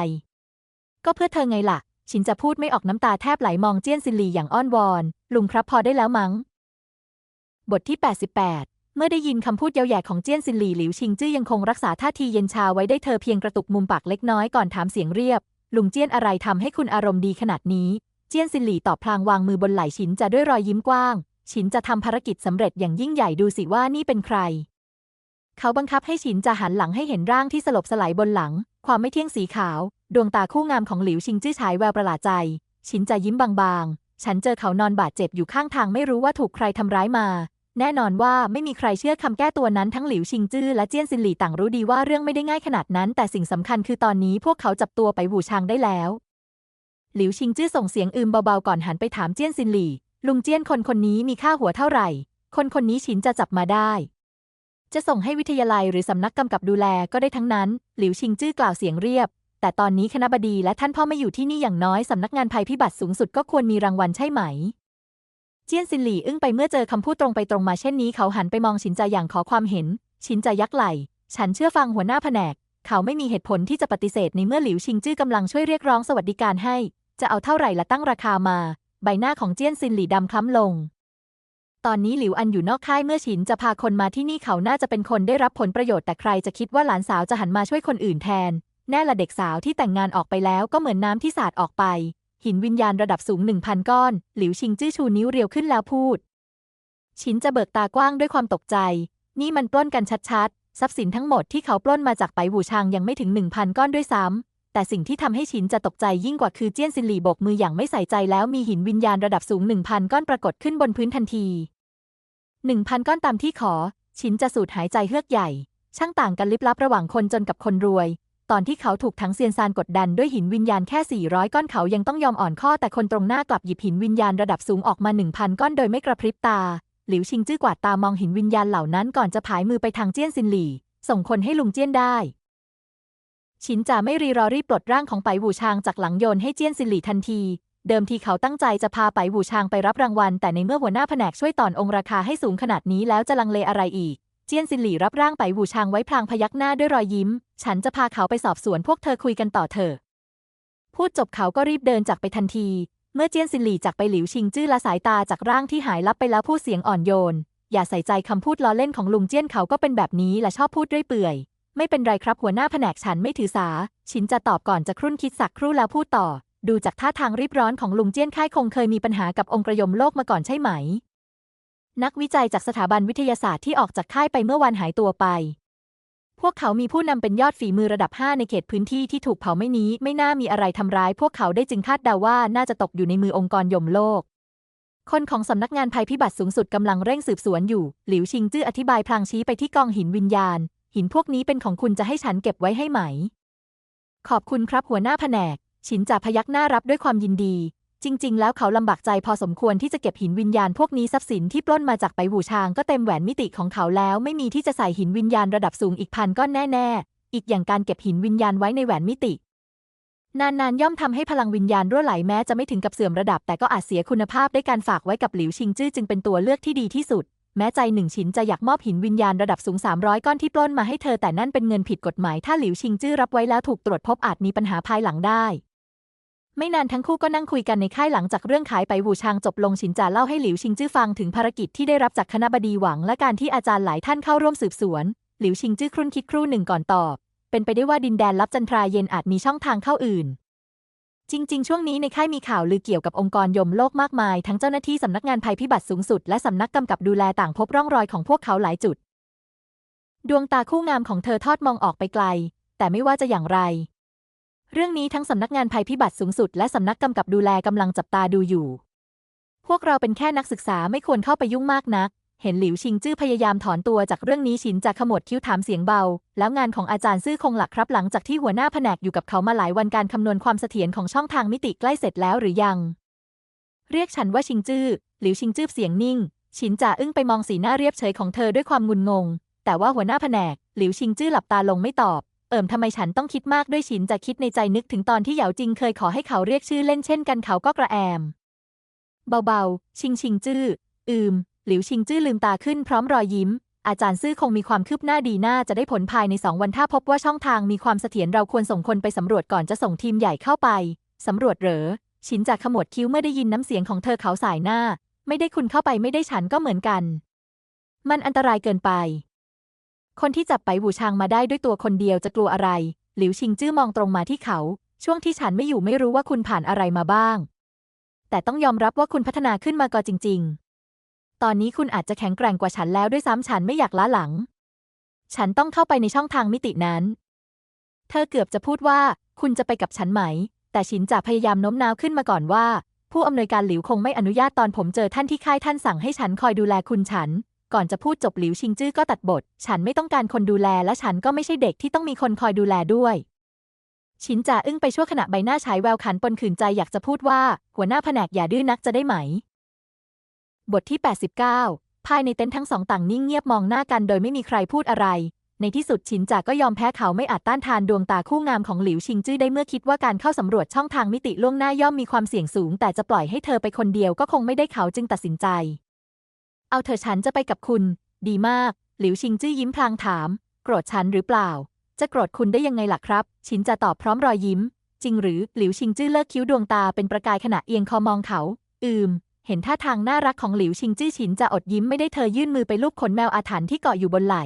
A: ก็เพื่อเธอไงล่ะ ฉินจะพูดไม่ออกน้ำตาแทบไหลมองเจี้ยนซินหลี่อย่างอ้อนวอน ลุงครับพอได้แล้วมั้ง บทที่ 88 เมื่อได้ยินคำพูดเย้าแย่ของเจี้ยนซินหลี่หลิวชิงจื้อยังคงรักษาท่าทีเย็นชาไว้ได้เธอเพียงกระตุกมุมปากเล็กน้อยก่อนถามเสียงเรียบ ลุงเจี้ยนอะไรทำให้คุณอารมณ์ดีขนาดนี้ เจี้ยนซินหลี่ตอบพลางวางมือบนไหล่ฉินจะด้วยรอยยิ้มกว้าง ฉินจะทำภารกิจสำเร็จอย่างยิ่งใหญ่ดูสิว่านี่เป็นใคร เขาบังคับให้ฉินจะหันหลังให้เห็นร่างที่สลบสลายบนหลัง ความไม่เที่ยงสีขาว ดวงตาคู่งามของหลิวชิงจื้อฉายแววประหลาดใจ ฉินจะยิ้มบางๆ ฉันเจอเขานอนบาดเจ็บอยู่ข้างทางไม่รู้ว่าถูกใครทำร้ายมา แน่นอนว่าไม่มีใครเชื่อคำแก้ตัวนั้นทั้งหลิวชิงจื้อและเจี้ยนซินหลี่ต่างรู้ดีว่าเรื่องไม่ได้ง่ายขนาดนั้น แต่สิ่งสำคัญคือตอนนี้พวกเขาจับตัวไปบูชางได้แล้ว หลิวชิงจื้อส่งเสียงอืมเบาๆก่อนหันไปถามเจี้ยนซินหลี่ ลุงเจี้ยนคนคนนี้มีค่าหัวเท่าไหร่ คนคนนี้ฉินจะจับมาได้ จะส่งให้วิทยาลัยหรือสำนักกำกับดูแลก็ได้ทั้งนั้น หลิวชิงจื้อกล่าวเสียงเรียบ แต่ตอนนี้คณะบดีและท่านพ่อไม่อยู่ที่นี่อย่างน้อยสำนักงานภัยพิบัติสูงสุดก็ควรมีรางวัลใช่ไหม เจี้ยนซินหลี่อึ้งไปเมื่อเจอคำพูดตรงไปตรงมาเช่นนี้เขาหันไปมองฉินจาอย่างขอความเห็นฉินจายักไหล ฉันเชื่อฟังหัวหน้าแผนก เขาไม่มีเหตุผลที่จะปฏิเสธในเมื่อหลิวชิงจื้อกำลังช่วยเรียกร้องสวัสดิการให้ จะเอาเท่าไหร่ละตั้งราคามา ใบหน้าของเจี้ยนซินหลี่ดำคล้ำลง ตอนนี้หลิวอันอยู่นอกค่ายเมื่อฉินจะพาคนมาที่นี่เขาน่าจะเป็นคนได้รับผลประโยชน์แต่ใครจะคิดว่าหลานสาวจะหันมาช่วยคนอื่นแทน แน่ละเด็กสาวที่แต่งงานออกไปแล้วก็เหมือนน้ำที่สาดออกไป หินวิญญาณระดับสูงหนึ่งพันก้อน หลิวชิงจื้อชูนิ้วเรียวขึ้นแล้วพูด ชินจะเบิกตากว้างด้วยความตกใจ นี่มันปล้นกันชัดๆ ทรัพย์สินทั้งหมดที่เขาปล้นมาจากไปหูชางยังไม่ถึงหนึ่งพันก้อนด้วยซ้ำ แต่สิ่งที่ทำให้ชินจะตกใจยิ่งกว่าคือเจี้ยนซินหลี่โบกมืออย่างไม่ใส่ใจแล้วมีหินวิญญาณระดับสูงหนึ่งพันก้อนปรากฏขึ้นบนพื้นทันทีหนึ่งพันก้อนตามที่ขอชินจะสูดหายใจเฮือกใหญ่ ช่างต่างกันลิบลับระหว่างคนจนกับคนรวย ตอนที่เขาถูกทั้งเซียนซานกดดันด้วยหินวิญญาณแค่ 400 ก้อนเขายังต้องยอมอ่อนข้อแต่คนตรงหน้ากลับหยิบหินวิญญาณระดับสูงออกมา 1,000 ก้อนโดยไม่กระพริบตา หลิวชิงจื้อกวาดตามองหินวิญญาณเหล่านั้นก่อนจะผายมือไปทางเจี้ยนซินหลี่ ส่งคนให้ลุงเจี้ยนได้ ชินจ่าไม่รีรอรีบปลดร่างของไปหูชางจากหลังโยนให้เจี้ยนซินหลี่ทันที เดิมทีเขาตั้งใจจะพาไปหูชางไปรับรางวัล แต่ในเมื่อหัวหน้าแผนกช่วยต่อนองค์ราคาให้สูงขนาดนี้แล้วจะลังเลอะไรอีก เจี้ยนซินหลี่รับร่างไปหูชางไว้พลางพยักหน้าด้วยรอยยิ้ม ฉันจะพาเขาไปสอบสวนพวกเธอคุยกันต่อเถอะพูดจบเขาก็รีบเดินจากไปทันที เมื่อเจี้ยนซินหลี่จากไปหลิวชิงจื้อละสายตาจากร่างที่หายลับไปแล้วพูดเสียงอ่อนโยน อย่าใส่ใจคำพูดล้อเล่นของลุงเจี้ยนเขาก็เป็นแบบนี้และชอบพูดเรื่อยเปื่อย ไม่เป็นไรครับหัวหน้าแผนกฉันไม่ถือสา ชินจะตอบก่อนจะครุ่นคิดสักครู่แล้วพูดต่อ ดูจากท่าทางรีบร้อนของลุงเจี้ยนค่ายคงเคยมีปัญหากับองค์กรยมโลกมาก่อนใช่ไหม นักวิจัยจากสถาบันวิทยาศาสตร์ที่ออกจากค่ายไปเมื่อวันหายตัวไป พวกเขามีผู้นำเป็นยอดฝีมือระดับ 5 ในเขตพื้นที่ที่ถูกเผาไม่นี้ไม่น่ามีอะไรทำร้าย พวกเขาได้จึงคาดเดาว่าน่าจะตกอยู่ในมือองค์กรยมโลกคนของสำนักงานภัยพิบัติสูงสุดกำลังเร่งสืบสวนอยู่ หลิวชิงจื้ออธิบายพลางชี้ไปที่กองหินวิญญาณ หินพวกนี้เป็นของคุณจะให้ฉันเก็บไว้ให้ไหม ขอบคุณครับหัวหน้าแผนกฉินจ่าพยักหน้ารับด้วยความยินดี จริง ๆ แล้วเขาลำบากใจพอสมควรที่จะเก็บหินวิญญาณพวกนี้ทรัพย์สินที่ปล้นมาจากไปหูชางก็เต็มแหวนมิติของเขาแล้ว ไม่มีที่จะใส่หินวิญญาณระดับสูงอีกพันก้อนแน่ ๆ อีกอย่างการเก็บหินวิญญาณไว้ในแหวนมิตินานๆย่อมทำให้พลังวิญญาณรั่วไหลแม้จะไม่ถึงกับเสื่อมระดับ แต่ก็อาจเสียคุณภาพได้การฝากไว้กับหลิวชิงจื้อจึงเป็นตัวเลือกที่ดีที่สุด แม้ใจหนึ่งชิ้นจะอยากมอบหินวิญญาณระดับสูง 300 ก้อนที่ปล้นมาให้เธอแต่นั่นเป็นเงินผิดกฎหมาย ถ้าหลิวชิงจื้อรับไว้แล้วถูกตรวจพบอาจมีปัญหาภายหลังได้ ไม่นานทั้งคู่ก็นั่งคุยกันในค่ายหลังจากเรื่องขายไปวูชางจบลงชินจาเล่าให้หลิวชิงจื้อฟังถึงภารกิจที่ได้รับจากคณะบดีหวังและการที่อาจารย์หลายท่านเข้าร่วมสืบสวน หลิวชิงจื้อครุ่นคิดครู่หนึ่งก่อนตอบ เป็นไปได้ว่าดินแดนลับจันทราเย็นอาจมีช่องทางเข้าอื่น จริง ๆ ช่วงนี้ในค่ายมีข่าวลือเกี่ยวกับองค์กรยมโลกมากมาย ทั้งเจ้าหน้าที่สำนักงานภัยพิบัติสูงสุด และสำนักกำกับดูแลต่างพบร่องรอยของพวกเขาหลายจุด ดวงตาคู่งามของเธอทอดมองออกไปไกล แต่ไม่ว่าจะอย่างไร เรื่องนี้ทั้งสำนักงานภัยพิบัติสูงสุด และสำนักกำกับดูแลกำลังจับตาดูอยู่ พวกเราเป็นแค่นักศึกษาไม่ควรเข้าไปยุ่งมากนัก เห็นหลิวชิงจื้อพยายามถอนตัวจากเรื่องนี้ชินจะขมวดคิ้วถามเสียงเบา แล้วงานของอาจารย์ซื่อคงหลักครับหลังจากที่หัวหน้าแผนกอยู่กับเขามาหลายวันการคำนวณความเสถียรของช่องทางมิติใกล้เสร็จแล้วหรือยัง เรียกฉันว่าชิงจื้อหลิวชิงจื้อเสียงนิ่ง ชินจ่าอึ้งไปมองสีหน้าเรียบเฉยของเธอด้วยความงุนงง แต่ว่าหัวหน้าแผนก หลิวชิงจื้อหลับตาลงไม่ตอบ เอิ่มทำไมฉันต้องคิดมากด้วยชินจะคิดในใจนึกถึงตอนที่เหยาจิงเคยขอให้เขาเรียกชื่อเล่นเช่นกันเขาก็กระแอม เบาๆ ชิงชิงจื้อ อืม หลิวชิงจื้อลืมตาขึ้นพร้อมรอยยิ้ม อาจารย์ซื่อคงมีความคืบหน้าดีน่าจะได้ผลภายในสองวันถ้าพบว่าช่องทางมีความเสถียรเราควรส่งคนไปสำรวจก่อนจะส่งทีมใหญ่เข้าไปสำรวจเหรอ ชินจากขมวดคิ้วเมื่อได้ยินน้ำเสียงของเธอเขาสายหน้า ไม่ได้คุณเข้าไปไม่ได้ฉันก็เหมือนกัน มันอันตรายเกินไป คนที่จับไปบูชางมาได้ด้วยตัวคนเดียวจะกลัวอะไร หลิวชิงจื้อมองตรงมาที่เขา ช่วงที่ฉันไม่อยู่ไม่รู้ว่าคุณผ่านอะไรมาบ้าง แต่ต้องยอมรับว่าคุณพัฒนาขึ้นมาก็จริง ๆ ตอนนี้คุณอาจจะแข็งแกร่งกว่าฉันแล้วด้วยซ้ำฉันไม่อยากล้าหลัง ฉันต้องเข้าไปในช่องทางมิตินั้น เธอเกือบจะพูดว่า คุณจะไปกับฉันไหม แต่ฉินจ่าพยายามโน้มน้าวขึ้นมาก่อนว่า ผู้อำนวยการหลิวคงไม่อนุญาตตอนผมเจอท่านที่ค่ายท่านสั่งให้ฉันคอยดูแลคุณฉัน ก่อนจะพูดจบหลิวชิงจื้อก็ตัดบท ฉันไม่ต้องการคนดูแลและฉันก็ไม่ใช่เด็กที่ต้องมีคนคอยดูแลด้วยชินจ่าอึ้งไปชั่วขณะใบหน้าฉายแววขันปนขืนใจอยากจะพูดว่า หัวหน้าแผนกอย่าดื้อนักจะได้ไหม บทที่ 89 ภายในเต็นท์ทั้งสองต่างนิ่งเงียบมองหน้ากันโดยไม่มีใครพูดอะไร ในที่สุดชินจาก็ยอมแพ้เขาไม่อาจต้านทานดวงตาคู่งามของหลิวชิงจื้อได้เมื่อคิดว่าการเข้าสำรวจช่องทางมิติล่วงหน้าย่อมมีความเสี่ยงสูง แต่จะปล่อยให้เธอไปคนเดียวก็คงไม่ได้เขาจึงตัดสินใจ เอาเธอฉันจะไปกับคุณ ดีมาก หลิวชิงจื้อยิ้มพลางถาม โกรธฉันหรือเปล่า จะโกรธคุณได้ยังไงล่ะครับ ชินจะตอบพร้อมรอยยิ้ม จริงหรือหลิวชิงจื้อเลิกคิ้วดวงตาเป็นประกายขณะเอียงคอมองเขา อืม เห็นท่าทางน่ารักของหลิวชิงจื้ฉินจะอดยิ้มไม่ได้เธอยื่นมือไปลูบขนแมวอาถรรพ์ที่เกาะอยู่บนไหล่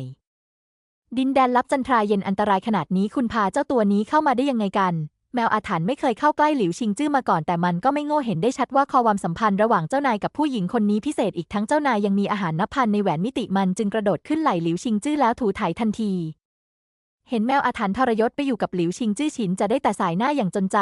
A: ดินแดนลับจันทราเย็นอันตรายขนาดนี้คุณพาเจ้าตัวนี้เข้ามาได้ยังไงกัน แมวอาถรรพ์ไม่เคยเข้าใกล้หลิวชิงจื้อมาก่อนแต่มันก็ไม่โง่เห็นได้ชัดว่าความสัมพันธ์ระหว่างเจ้านายกับผู้หญิงคนนี้พิเศษอีกทั้งเจ้านายยังมีอาหารนับพันในแหวนมิติมันจึงกระโดดขึ้นไหล่หลิวชิงจื้อแล้วถูถ่ายทันที เห็นแมวอาถรรพ์ทรยศไปอยู่กับหลิวชิงจื้อฉินจะได้แต่สายหน้าอย่างจนใจ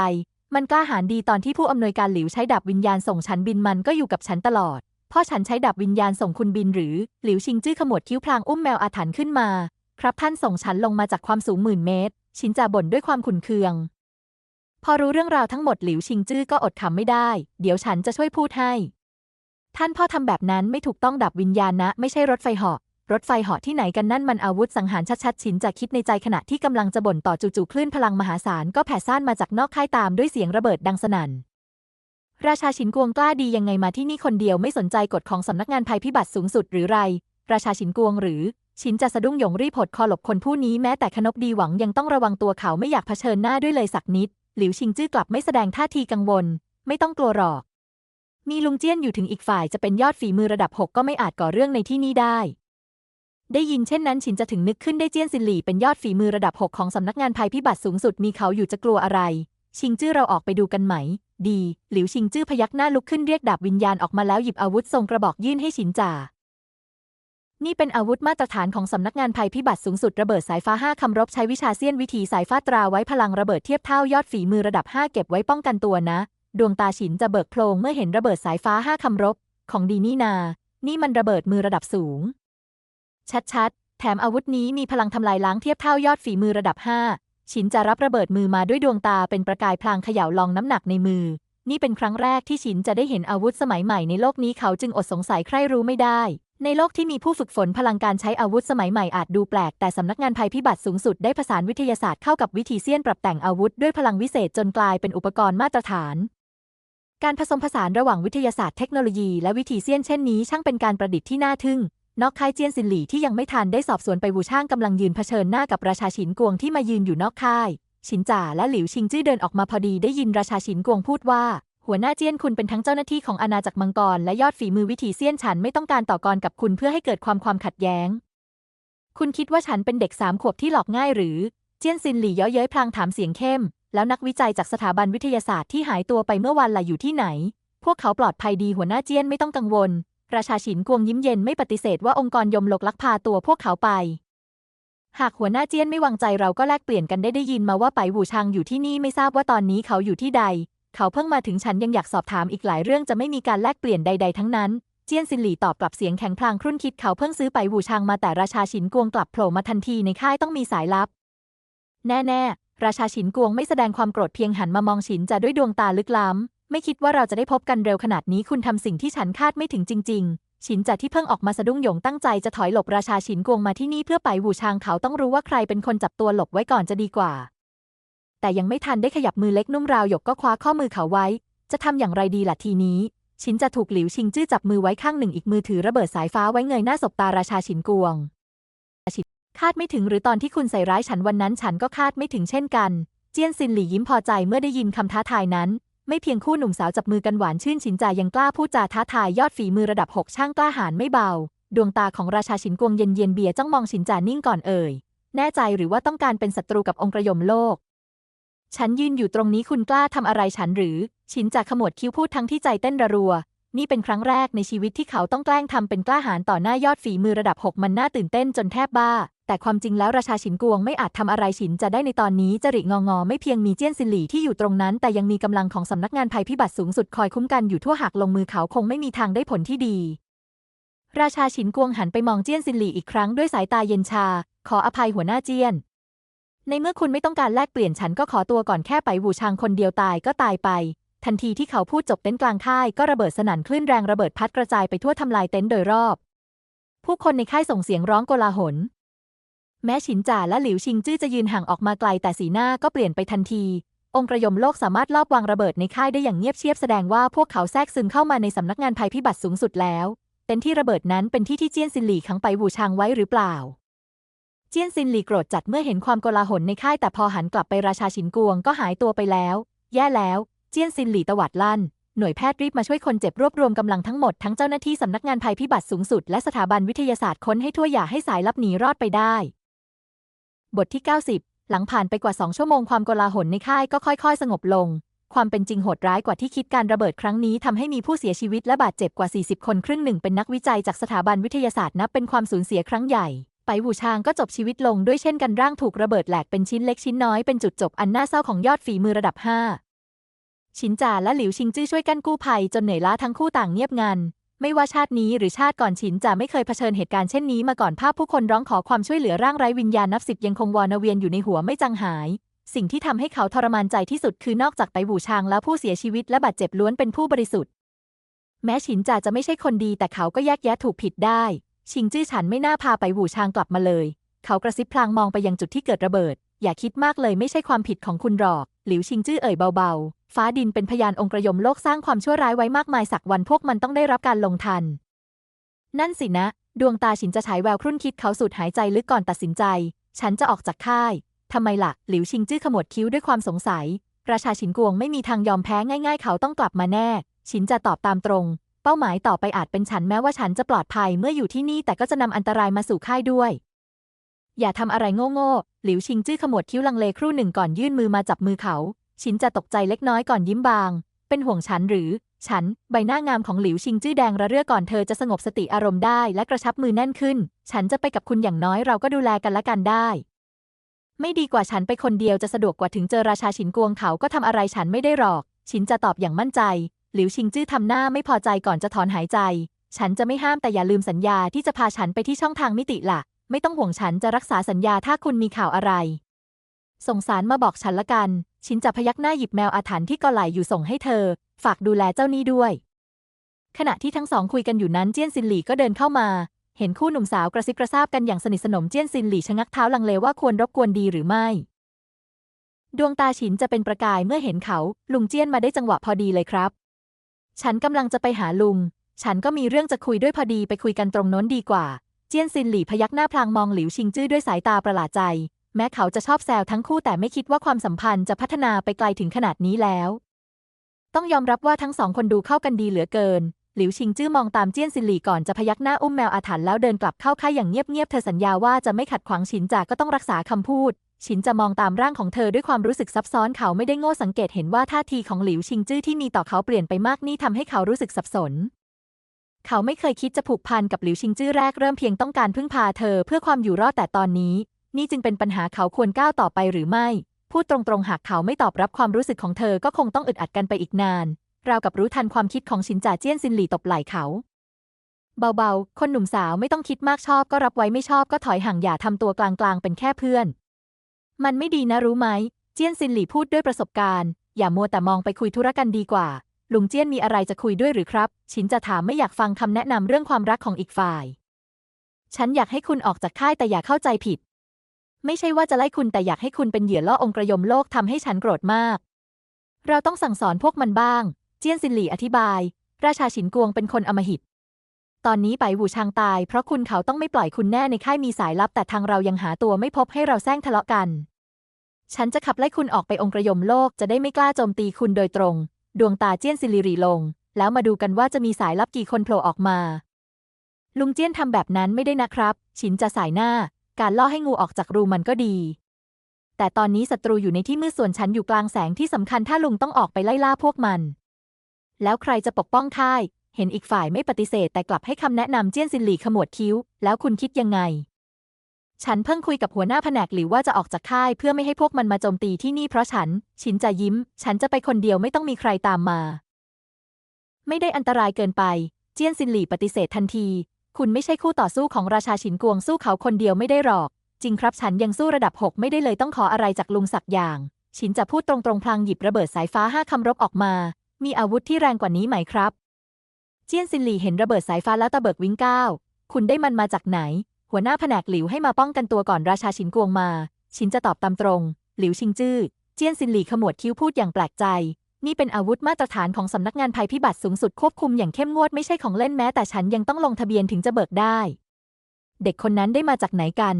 A: มันกล้าหาญดีตอนที่ผู้อำนวยการหลิวใช้ดาบวิญญาณส่งฉันบินมันก็อยู่กับฉันตลอด พ่อฉันใช้ดาบวิญญาณส่งคุณบินหรือ หลิวชิงจื้อขมวดคิ้วพลางอุ้มแมวอาถรรพ์ขึ้นมา ครับท่านส่งฉันลงมาจากความสูงหมื่นเมตร ชินจะบ่นด้วยความขุนเคือง พอรู้เรื่องราวทั้งหมดหลิวชิงจื้อก็อดขำไม่ได้ เดี๋ยวฉันจะช่วยพูดให้ ท่านพ่อทำแบบนั้นไม่ถูกต้องดับวิญญาณนะ ไม่ใช่รถไฟเหาะ รถไฟเหาะที่ไหนกันนั่นมันอาวุธสังหารชัดๆ ชินจะคิดในใจขณะที่กำลังจะบ่นต่อจู่ๆคลื่นพลังมหาศาลก็แผ่ซ่านมาจากนอกค่ายตามด้วยเสียงระเบิดดังสนั่น ราชาชินกวงกล้าดียังไงมาที่นี่คนเดียวไม่สนใจกฎของสำนักงานภัยพิบัติสูงสุดหรือไร ราชาชินกวงหรือ ชินจะสะดุ้งหยงรีบหดคอหลบคนผู้นี้แม้แต่ขนบดีหวังยังต้องระวังตัวเขาไม่อยากเผชิญหน้าด้วยเลยสักนิด หลิวชิงจื้อกลับไม่แสดงท่าทีกังวล ไม่ต้องกลัวหรอก มีลุงเจี้ยนอยู่ถึงอีกฝ่ายจะเป็นยอดฝีมือระดับหกก็ไม่อาจก่อเรื่องในที่นี้ได้ ได้ยินเช่นนั้นฉินจะถึงนึกขึ้นได้เจี้ยนซินหลี่เป็นยอดฝีมือระดับ 6 ของสำนักงานภัยพิบัติสูงสุดมีเขาอยู่จะกลัวอะไร ชิงจื้อเราออกไปดูกันไหม ดี หลิวชิงจื้อพยักหน้าลุกขึ้นเรียกดาบวิญญาณออกมาแล้วหยิบอาวุธทรงกระบอกยื่นให้ฉินจ่านี่เป็นอาวุธมาตรฐานของสำนักงานภัยพิบัติสูงสุดระเบิดสายฟ้าห้าคำรบใช้วิชาเซียนวิธีสายฟ้าตราไว้พลังระเบิดเทียบเท่ายอดฝีมือระดับ 5 เก็บไว้ป้องกันตัวนะ ดวงตาฉินจะเบิกโพลงเมื่อเห็นระเบิดสายฟ้าห้าคำรบ ของดีนี่นา นี่มันระเบิดมือระดับสูง ชัดๆ แถมอาวุธนี้มีพลังทำลายล้างเทียบเท่ายอดฝีมือระดับ5ฉินจะรับระเบิดมือมาด้วยดวงตาเป็นประกายพลางเขย่าลองน้ำหนักในมือ นี่เป็นครั้งแรกที่ฉินจะได้เห็นอาวุธสมัยใหม่ในโลกนี้เขาจึงอดสงสัยใคร่รู้ไม่ได้ ในโลกที่มีผู้ฝึกฝนพลังการใช้อาวุธสมัยใหม่อาจดูแปลก แต่สำนักงานภัยพิบัติสูงสุดได้ผสานวิทยาศาสตร์เข้ากับวิธีเซียนปรับแต่งอาวุธด้วยพลังวิเศษจนกลายเป็นอุปกรณ์มาตรฐานการผสมผสานระหว่างวิทยาศาสตร์เทคโนโลยีและวิธีเซียนเช่นนี้ช่างเป็นการประดิษฐ์ที่น่าทึ่ง นอกค่ายเจียนซินหลี่ที่ยังไม่ทันได้สอบสวนไปวูช่างกำลังยืนเผชิญหน้ากับราชาฉินกวงที่มายืนอยู่นอกค่าย ฉินจ่าและหลิวชิงจื้อเดินออกมาพอดีได้ยินราชาฉินกวงพูดว่า หัวหน้าเจียนคุณเป็นทั้งเจ้าหน้าที่ของอาณาจักรมังกรและยอดฝีมือวิถีเซียนฉันไม่ต้องการต่อกรกับคุณเพื่อให้เกิดความความขัดแย้ง คุณคิดว่าฉันเป็นเด็กสามขวบที่หลอกง่ายหรือ เจียนซินหลี่ย้ยเย้ยพลางถามเสียงเข้ม แล้วนักวิจัยจากสถาบันวิทยาศาสตร์ที่หายตัวไปเมื่อวันล่ะอยู่ที่ไหน พวกเขาปลอดภัยดีหัวหน้าเจียนไม่ต้องกังวล ราชาฉินกวงยิ้มเย็นไม่ปฏิเสธว่าองค์กรยมลกลักพาตัวพวกเขาไป หากหัวหน้าเจี้ยนไม่วางใจเราก็แลกเปลี่ยนกันได้ได้ยินมาว่าไปหูชางอยู่ที่นี่ไม่ทราบว่าตอนนี้เขาอยู่ที่ใด เขาเพิ่งมาถึงฉันยังอยากสอบถามอีกหลายเรื่องจะไม่มีการแลกเปลี่ยนใด ๆ ทั้งนั้น เจี้ยนซินหลี่ตอบกลับเสียงแข็งพลางครุ่นคิดเขาเพิ่งซื้อไปหูชางมาแต่ราชาฉินกวงกลับโผล่มาทันทีในค่ายต้องมีสายลับ แน่ ๆ ราชาฉินกวงไม่แสดงความโกรธเพียงหันมามองฉินจะด้วยดวงตาลึกล้ำ ไม่คิดว่าเราจะได้พบกันเร็วขนาดนี้คุณทำสิ่งที่ฉันคาดไม่ถึงจริง ๆ ฉินจะที่เพิ่งออกมาสะดุ้งหยงตั้งใจจะถอยหลบราชาฉินกวงมาที่นี่เพื่อไปหูชางเขาต้องรู้ว่าใครเป็นคนจับตัวหลบไว้ก่อนจะดีกว่า แต่ยังไม่ทันได้ขยับมือเล็กนุ่มราวหยกก็คว้าข้อมือเขาไว้ จะทำอย่างไรดีล่ะทีนี้ชินจะถูกหลิวชิงจื้อจับมือไว้ข้างหนึ่งอีกมือถือระเบิดสายฟ้าไว้เงยหน้าสบตาราชาฉินกวงคาดไม่ถึงหรือตอนที่คุณใส่ร้ายฉันวันนั้นฉันก็คาดไม่ถึงเช่นกัน เจียนซินหลี่ยิ้มพอใจเมื่อได้ยินคำท้าทายนั้น ไม่เพียงคู่หนุ่มสาวจับมือกันหวานชื่นฉินจายังกล้าพูดจาท้าทายยอดฝีมือระดับหกช่างกล้าหาญไม่เบา ดวงตาของราชาฉินกวงเย็นเย็นเบียจ้องมองฉินจานิ่งก่อนเอ่ย แน่ใจหรือว่าต้องการเป็นศัตรูกับองค์กระยมโลก ฉันยืนอยู่ตรงนี้คุณกล้าทำอะไรฉันหรือ ฉินจาขมวดคิ้วพูดทั้งที่ใจเต้นระรัว นี่เป็นครั้งแรกในชีวิตที่เขาต้องแกล้งทำเป็นกล้าหาญต่อหน้ายอดฝีมือระดับหกมันน่าตื่นเต้นจนแทบบ้า แต่ความจริงแล้วราชาฉินกวงไม่อาจทำอะไรฉินจะได้ในตอนนี้จริตงองอไม่เพียงมีเจี้ยนซินหลี่ที่อยู่ตรงนั้น แต่ยังมีกำลังของสำนักงานภัยพิบัติสูงสุดคอยคุ้มกันอยู่ทั่วหากลงมือเขาคงไม่มีทางได้ผลที่ดี ราชาฉินกวงหันไปมองเจี้ยนซินหลี่อีกครั้งด้วยสายตาเย็นชา ขออภัยหัวหน้าเจี้ยน ในเมื่อคุณไม่ต้องการแลกเปลี่ยนฉันก็ขอตัวก่อนแค่ไปบูชางคนเดียวตายก็ตายไป ทันทีที่เขาพูดจบเต็นท์กลางค่ายก็ระเบิดสนั่นคลื่นแรงระเบิดพัดกระจายไปทั่วทำลายเต็นท์โดยรอบ ผู้คนในค่ายส่งเสียงร้องโกลาหล แม้ฉินจ่าและหลิวชิงจื้อจะยืนห่างออกมาไกลแต่สีหน้าก็เปลี่ยนไปทันที องค์กระยมโลกสามารถลอบวางระเบิดในค่ายได้อย่างเงียบเชียบแสดงว่าพวกเขาแทรกซึมเข้ามาในสำนักงานภัยพิบัติสูงสุดแล้ว เต็นท์ที่ระเบิดนั้นเป็นที่ที่เจี้ยนซินหลี่ขังไปบูชางไว้หรือเปล่าเจี้ยนซินหลี่โกรธจัดเมื่อเห็นความโกลาหลในค่ายแต่พอหันกลับไปราชาฉินกวงก็หายตัวไปแล้ว แย่แล้ว เจี้ยนซินหลี่ตวัดลั่น หน่วยแพทย์รีบมาช่วยคนเจ็บรวบรวมกำลังทั้งหมดทั้งเจ้าหน้าที่สำนักงานภัยพิบัติสูงสุดและสถาบันวิทยาศาสตร์ค้นให้ทั่วอย่าให้สายลับหนีรอดไปได้ บทที่ 90 หลังผ่านไปกว่าสองชั่วโมงความโกลาหลในค่ายก็ค่อย ๆ สงบลง ความเป็นจริงโหดร้ายกว่าที่คิดการระเบิดครั้งนี้ทำให้มีผู้เสียชีวิตและบาดเจ็บกว่า 40 คนครึ่งหนึ่งเป็นนักวิจัยจากสถาบันวิทยาศาสตร์นับเป็นความสูญเสียครั้งใหญ่ไปหูชางก็จบชีวิตลงด้วยเช่นกันร่างถูกระเบิดแหลกเป็นชิ้นเล็กชิ้นน้อยเป็นจุดจบอันน่าเศร้าของยอดฝีมือระดับ 5 ชินจาและหลิวชิงจื้อช่วยกันกู้ภัยจนเหนื่อยล้าทั้งคู่ต่างเงียบงัน ไม่ว่าชาตินี้หรือชาติก่อนฉินจะไม่เคยเผชิญเหตุการณ์เช่นนี้มาก่อนภาพผู้คนร้องขอความช่วยเหลือร่างไร้วิญญาณนับสิบยังคงวนเวียนอยู่ในหัวไม่จางหาย สิ่งที่ทำให้เขาทรมานใจที่สุดคือนอกจากไปบูชางแล้วผู้เสียชีวิตและบาดเจ็บล้วนเป็นผู้บริสุทธิ์ แม้ฉินจ่าจะไม่ใช่คนดีแต่เขาก็แยกแยะถูกผิดได้ ชิงจื้อฉันไม่น่าพาไปบูชางกลับมาเลย เขากระซิบพลางมองไปยังจุดที่เกิดระเบิด อย่าคิดมากเลยไม่ใช่ความผิดของคุณหรอก หลิวชิงจื้อเอ่ยเบาๆ ฟ้าดินเป็นพยานองค์กระยมโลกสร้างความชั่วร้ายไว้มากมายสักวันพวกมันต้องได้รับการลงทัน นั่นสินะ ดวงตาฉินจะฉายแววครุ่นคิดเขาสูดหายใจลึกก่อนตัดสินใจ ฉันจะออกจากค่ายทำไมละ่ะ หลิวชิงจื้อขมวดคิ้วด้วยความสงสัย ราชาฉินกวงไม่มีทางยอมแพ้ง่าย ๆ เขาต้องกลับมาแน่ ฉินจะตอบตามตรง เป้าหมายต่อไปอาจเป็นฉันแม้ว่าฉันจะปลอดภัยเมื่ออยู่ที่นี่แต่ก็จะนำอันตรายมาสู่ค่ายด้วยอย่าทำอะไรโง่ๆ หลิวชิงจื้อขมวดคิ้วลังเลครู่หนึ่งก่อนยื่นมือมาจับมือเขา ชินจะตกใจเล็กน้อยก่อนยิ้มบาง เป็นห่วงฉันหรือ ฉัน ใบหน้างามของหลิวชิงจื้อแดงระเรื่อก่อนเธอจะสงบสติอารมณ์ได้และกระชับมือแน่นขึ้น ฉันจะไปกับคุณอย่างน้อยเราก็ดูแลกันละกันได้ ไม่ดีกว่าฉันไปคนเดียวจะสะดวกกว่าถึงเจอราชาฉินกวงเขาก็ทำอะไรฉันไม่ได้หรอกชินจะตอบอย่างมั่นใจ หลิวชิงจื้อทำหน้าไม่พอใจก่อนจะถอนหายใจ ฉันจะไม่ห้ามแต่อย่าลืมสัญญาที่จะพาฉันไปที่ช่องทางมิติล่ะ ไม่ต้องห่วงฉันจะรักษาสัญญาถ้าคุณมีข่าวอะไร ส่งสารมาบอกฉันละกัน ชินจะพยักหน้าหยิบแมวอาถรรพ์ที่กอไหลอยู่ส่งให้เธอ ฝากดูแลเจ้านี่ด้วย ขณะที่ทั้งสองคุยกันอยู่นั้นเจี้ยนซินหลี่ก็เดินเข้ามา เห็นคู่หนุ่มสาวกระซิบกระซาบกันอย่างสนิทสนมเจี้ยนซินหลี่ชะงักเท้าลังเลว่าควรรบกวนดีหรือไม่ ดวงตาฉินจะเป็นประกายเมื่อเห็นเขา ลุงเจี้ยนมาได้จังหวะพอดีเลยครับ ฉันกำลังจะไปหาลุง ฉันก็มีเรื่องจะคุยด้วยพอดีไปคุยกันตรงโน้นดีกว่า เจี้ยนซินหลี่พยักหน้าพลางมองหลิวชิงจื้อด้วยสายตาประหลาดใจ แม้เขาจะชอบแซวทั้งคู่แต่ไม่คิดว่าความสัมพันธ์จะพัฒนาไปไกลถึงขนาดนี้แล้ว ต้องยอมรับว่าทั้งสองคนดูเข้ากันดีเหลือเกิน หลิวชิงจื้อมองตามเจี้ยนซินหลี่ก่อนจะพยักหน้าอุ้มแมวอาถรรพ์แล้วเดินกลับเข้าค่ายอย่างเงียบๆเธอสัญญาว่าจะไม่ขัดขวางฉินจากก็ต้องรักษาคำพูด ฉินจะมองตามร่างของเธอด้วยความรู้สึกซับซ้อนเขาไม่ได้โง่สังเกตเห็นว่าท่าทีของหลิวชิงจื้อที่มีต่อเขาเปลี่ยนไปมากนี่ทำให้เขารู้สึกสับสนเขาไม่เคยคิดจะผูกพันกับหลิวชิงจื้อแรกเริ่มเพียงต้องการพึ่งพาเธอเพื่อความอยู่รอดแต่ตอนนี้ นี่จึงเป็นปัญหาเขาควรก้าวต่อไปหรือไม่ พูดตรงๆ หากเขาไม่ตอบรับความรู้สึกของเธอก็คงต้องอึดอัดกันไปอีกนาน ราวกับรู้ทันความคิดของชินจ่าเจี้ยนซินหลี่ตบไหล่เขา เบาๆ คนหนุ่มสาวไม่ต้องคิดมากชอบก็รับไว้ไม่ชอบก็ถอยห่างอย่าทำตัวกลางๆ เป็นแค่เพื่อน มันไม่ดีนะรู้ไหม เจี้ยนซินหลี่พูดด้วยประสบการณ์ อย่ามัวแต่มองไปคุยธุระกันดีกว่า ลุงเจี้ยนมีอะไรจะคุยด้วยหรือครับ ชินจะถามไม่อยากฟังคำแนะนำเรื่องความรักของอีกฝ่าย ฉันอยากให้คุณออกจากค่ายแต่อย่าเข้าใจผิด ไม่ใช่ว่าจะไล่คุณแต่อยากให้คุณเป็นเหยื่อล่อองค์กระยมโลกทำให้ฉันโกรธมาก เราต้องสั่งสอนพวกมันบ้าง เจียนซินหลี่อธิบาย ราชาฉินกวงเป็นคนอมหิต ตอนนี้ไปหูชางตาย เพราะคุณเขาต้องไม่ปล่อยคุณแน่ในค่ายมีสายลับ แต่ทางเรายังหาตัวไม่พบให้เราแซงทะเลาะกัน ฉันจะขับไล่คุณออกไปองค์กระยมโลกจะได้ไม่กล้าโจมตีคุณโดยตรง ดวงตาเจียนซิลิรีลง แล้วมาดูกันว่าจะมีสายลับกี่คนโผล่ออกมา ลุงเจียนทำแบบนั้นไม่ได้นะครับ ฉินจะสายหน้า การล่อให้งูออกจากรูมันก็ดี แต่ตอนนี้ศัตรูอยู่ในที่มืดส่วนฉันอยู่กลางแสงที่สำคัญถ้าลุงต้องออกไปไล่ล่าพวกมัน แล้วใครจะปกป้องค่าย เห็นอีกฝ่ายไม่ปฏิเสธแต่กลับให้คำแนะนำเจี้ยนซินหลี่ขมวดคิ้ว แล้วคุณคิดยังไง ฉันเพิ่งคุยกับหัวหน้าแผนกหรือว่าจะออกจากค่าย เพื่อไม่ให้พวกมันมาโจมตีที่นี่เพราะฉัน ชินจะยิ้ม ฉันจะไปคนเดียวไม่ต้องมีใครตามมา ไม่ได้อันตรายเกินไป เจี้ยนซินหลี่ปฏิเสธทันที คุณไม่ใช่คู่ต่อสู้ของราชาฉินกวงสู้เขาคนเดียวไม่ได้หรอก จริงครับฉันยังสู้ระดับ 6 ไม่ได้เลยต้องขออะไรจากลุงสักอย่างชินจะพูดตรงๆพลางหยิบระเบิดสายฟ้าห้าคำรบออกมา มีอาวุธที่แรงกว่านี้ไหมครับ เจี้ยนซินหลี่เห็นระเบิดสายฟ้าแล้วตะเบิกวิ่งก้าวคุณได้มันมาจากไหน หัวหน้าแผนกหลิวให้มาป้องกันตัวก่อนราชาชินกวงมาชินจะตอบตามตรง หลิวชิงจื้อเจี้ยนซินหลี่ขมวดคิ้วพูดอย่างแปลกใจ นี่เป็นอาวุธมาตรฐานของสำนักงานภัยพิบัติสูงสุดควบคุมอย่างเข้มงวดไม่ใช่ของเล่นแม้แต่ฉันยังต้องลงทะเบียนถึงจะเบิกได้ เด็กคนนั้นได้มาจากไหนกัน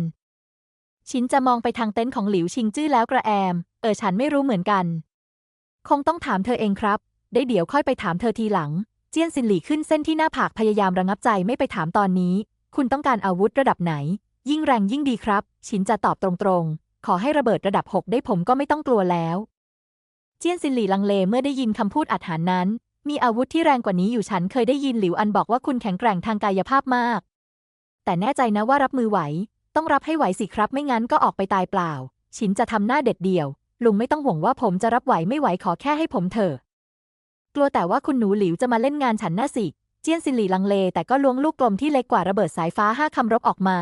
A: ชินจะมองไปทางเต็นท์ของหลิวชิงจื้อแล้วกระแอม เออฉันไม่รู้เหมือนกัน คงต้องถามเธอเองครับ ได้เดี๋ยวค่อยไปถามเธอทีหลัง เจี้ยนซินหลี่ขึ้นเส้นที่หน้าผากพยายามระงับใจไม่ไปถามตอนนี้ คุณต้องการอาวุธระดับไหน ยิ่งแรงยิ่งดีครับ ชินจะตอบตรงๆ ขอให้ระเบิดระดับ 6 ได้ผมก็ไม่ต้องกลัวแล้ว เจี้ยนซินหลี่ลังเลเมื่อได้ยินคำพูดอาถรรพ์นั้น มีอาวุธที่แรงกว่านี้อยู่ฉันเคยได้ยินหลิวอันบอกว่าคุณแข็งแกร่งทางกายภาพมาก แต่แน่ใจนะว่ารับมือไหว ต้องรับให้ไหวสิครับ ไม่งั้นก็ออกไปตายเปล่าชินจะทำหน้าเด็ดเดี่ยว ลุงไม่ต้องห่วงว่าผมจะรับไหวไม่ไหวขอแค่ให้ผมเถอะกลัวแต่ว่าคุณหนูหลิวจะมาเล่นงานฉันน่ะสิ เจี้ยนซินหลี่ลังเลแต่ก็ล้วงลูกกลมที่เล็กกว่าระเบิดสายฟ้าห้าคำรบออกมา